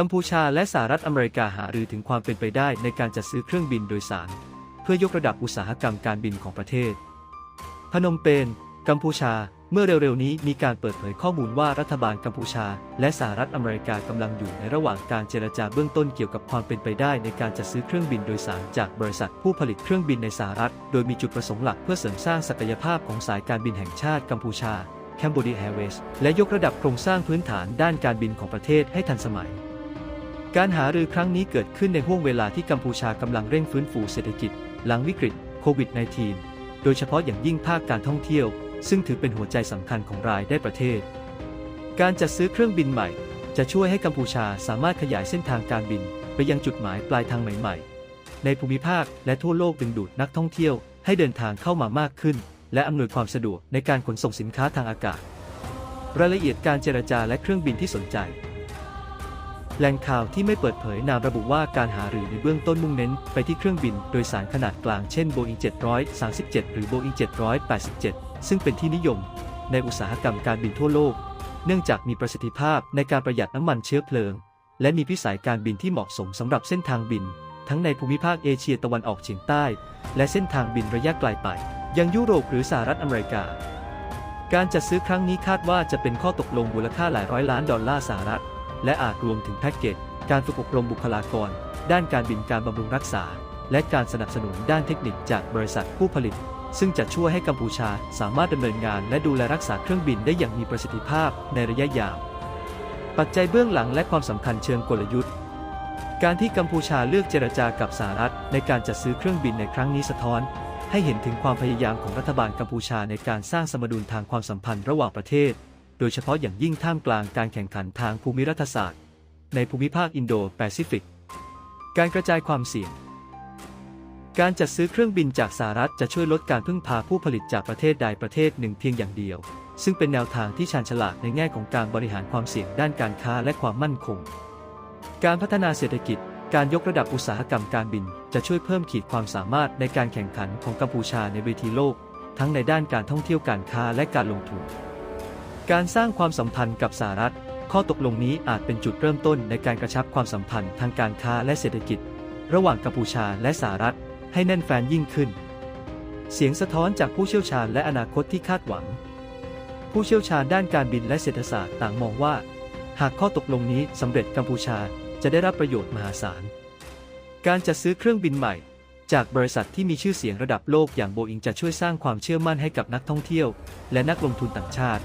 กัมพูชาและสหรัฐอเมริกาหารือถึงความเป็นไปได้ในการจัดซื้อเครื่องบินโดยสาร เพื่อยกระดับอุตสาหกรรมการบินของประเทศ พนมเปญกัมพูชาเมื่อเร็วๆนี้มีการเปิดเผยข้อมูลว่ารัฐบาลกัมพูชา และสหรัฐอเมริกากำลังอยู่ในระหว่างการเจรจาเบื้องต้นเกี่ยวกับความเป็นไปได้ในการจัดซื้อเครื่องบินโดยสารจากบริษัทผู้ผลิตเครื่องบินในสหรัฐ โดยมีจุดประสงค์หลักเพื่อเสริมสร้างศักยภาพของสายการบินแห่งชาติกัมพูชา Cambodia Airways และยกระดับโครงสร้างพื้นฐานด้านการบินของประเทศให้ทันสมัย การหารือครั้งนี้เกิดขึ้นในห่วงเวลาที่กัมพูชากำลังเร่งฟื้นฟูเศรษฐกิจ หลังวิกฤตโควิด -19 โดยเฉพาะอย่างยิ่งภาคการท่องเที่ยว ซึ่งถือเป็นหัวใจสำคัญของรายได้ประเทศ การจัดซื้อเครื่องบินใหม่ จะช่วยให้กัมพูชาสามารถขยายเส้นทางการบิน ไปยังจุดหมายปลายทางใหม่ ๆ ในภูมิภาคและทั่วโลกดึงดูดนักท่องเที่ยวให้เดินทางเข้ามามากขึ้น และอำนวยความสะดวกในการขนส่งสินค้าทางอากาศ รายละเอียดการเจรจาและเครื่องบินที่สนใจ แหล่งข่าวที่ไม่เปิดเผยนามระบุว่าการหารือในเบื้องต้นมุ่งเน้นไปที่เครื่องบินโดยสารขนาดกลางเช่น Boeing 737 หรือ Boeing 787 ซึ่งเป็นที่นิยม ในอุตสาหกรรมการบินทั่วโลก เนื่องจากมีประสิทธิภาพในการประหยัดน้ำมันเชื้อเพลิง และมีพิสัยการบินที่เหมาะสมสำหรับเส้นทางบิน ทั้งในภูมิภาคเอเชียตะวันออกเฉียงใต้ และเส้นทางบินระยะไกลไป ยังยุโรปหรือสหรัฐอเมริกา การจัดซื้อครั้งนี้คาดว่าจะเป็นข้อตกลงมูลค่าหลายร้อยล้านดอลลาร์สหรัฐ และอาจรวมถึงแพ็กเกจการฝึกอบรมบุคลากร ด้านการบินการบำรุงรักษา และการสนับสนุนด้านเทคนิคจากบริษัทผู้ผลิต ซึ่งจะช่วยให้กัมพูชาสามารถดำเนินงานและดูแลรักษาเครื่องบินได้อย่างมีประสิทธิภาพในระยะยาว ปัจจัยเบื้องหลังและความสำคัญเชิงกลยุทธ์ การที่กัมพูชาเลือกเจรจากับสหรัฐในการจัดซื้อเครื่องบินในครั้งนี้สะท้อน ให้เห็นถึงความพยายามของรัฐบาลกัมพูชาในการสร้างสมดุลทางความสัมพันธ์ระหว่างประเทศ โดยเฉพาะอย่างยิ่งท่ามกลางการแข่งขันทางภูมิรัฐศาสตร์ ในภูมิภาคอินโดแปซิฟิก การกระจายความเสี่ยง การจัดซื้อเครื่องบินจากสหรัฐจะช่วยลดการพึ่งพาผู้ผลิตจากประเทศใดประเทศหนึ่งเพียงอย่างเดียว ซึ่งเป็นแนวทางที่ชาญฉลาดในแง่ของการบริหารความเสี่ยงด้านการค้าและความมั่นคง การพัฒนาเศรษฐกิจการยกระดับอุตสาหกรรมการบินจะช่วยเพิ่มขีดความสามารถในการแข่งขันของกัมพูชาในเวทีโลก ทั้งในด้านการท่องเที่ยวการค้าและการลงทุน การสร้างความสัมพันธ์กับสหรัฐ ข้อตกลงนี้อาจเป็นจุดเริ่มต้นในการกระชับความสัมพันธ์ทางการค้าและเศรษฐกิจ ระหว่างกัมพูชาและสหรัฐ ให้แน่นแฟนยิ่งขึ้น เสียงสะท้อนจากผู้เชี่ยวชาญและอนาคตที่คาดหวัง ผู้เชี่ยวชาญด้านการบินและเศรษฐศาสตร์ต่างมองว่า หากข้อตกลงนี้สำเร็จกัมพูชาจะได้รับประโยชน์มหาศาล การจัดซื้อเครื่องบินใหม่จากบริษัทที่มีชื่อเสียงระดับโลกอย่างโบอิงจะช่วยสร้างความเชื่อมั่นให้กับนักท่องเที่ยว และนักลงทุนต่างชาติ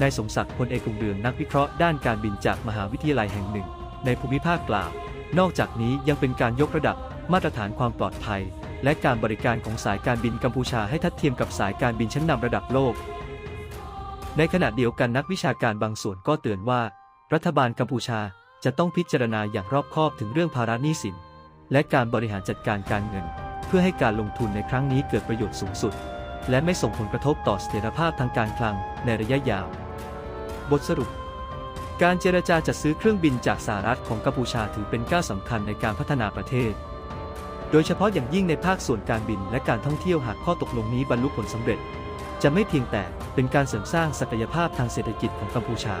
นายสมศักดิ์พลเอกรุงเรืองนักวิเคราะห์ด้านการบินจากมหาวิทยาลัยแห่งหนึ่ง ในภูมิภาคกล่าว นอกจากนี้ยังเป็นการยกระดับมาตรฐานความปลอดภัย และการบริการของสายการบินกัมพูชาให้ทัดเทียมกับสายการบินชั้นนำระดับโลก ในขณะเดียวกันนักวิชาการบางส่วนก็เตือนว่า รัฐบาลกัมพูชาจะต้องพิจารณาอย่างรอบคอบถึงเรื่องภาระหนี้สิน และการบริหารจัดการการเงิน เพื่อให้การลงทุนในครั้งนี้เกิดประโยชน์สูงสุด และไม่ส่งผลกระทบต่อเสถียรภาพทางการคลังในระยะยาว บทสรุป การเจรจาจัดซื้อเครื่องบินจากสหรัฐของกัมพูชาถือเป็นก้าวสำคัญในการพัฒนาประเทศ โดยเฉพาะอย่างยิ่งในภาคส่วนการบินและการท่องเที่ยวหากข้อตกลงนี้บรรลุผลสำเร็จ จะไม่เพียงแต่เป็นการเสริมสร้างศักยภาพทางเศรษฐกิจของกัมพูชา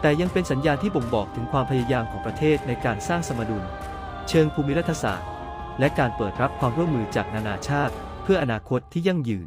แต่ยังเป็นสัญญาณที่บ่งบอกถึงความพยายามของประเทศในการสร้างสมดุล เชิงภูมิรัฐศาสตร์ และการเปิดรับความร่วมมือจากนานาชาติ เพื่ออนาคตที่ยั่งยืน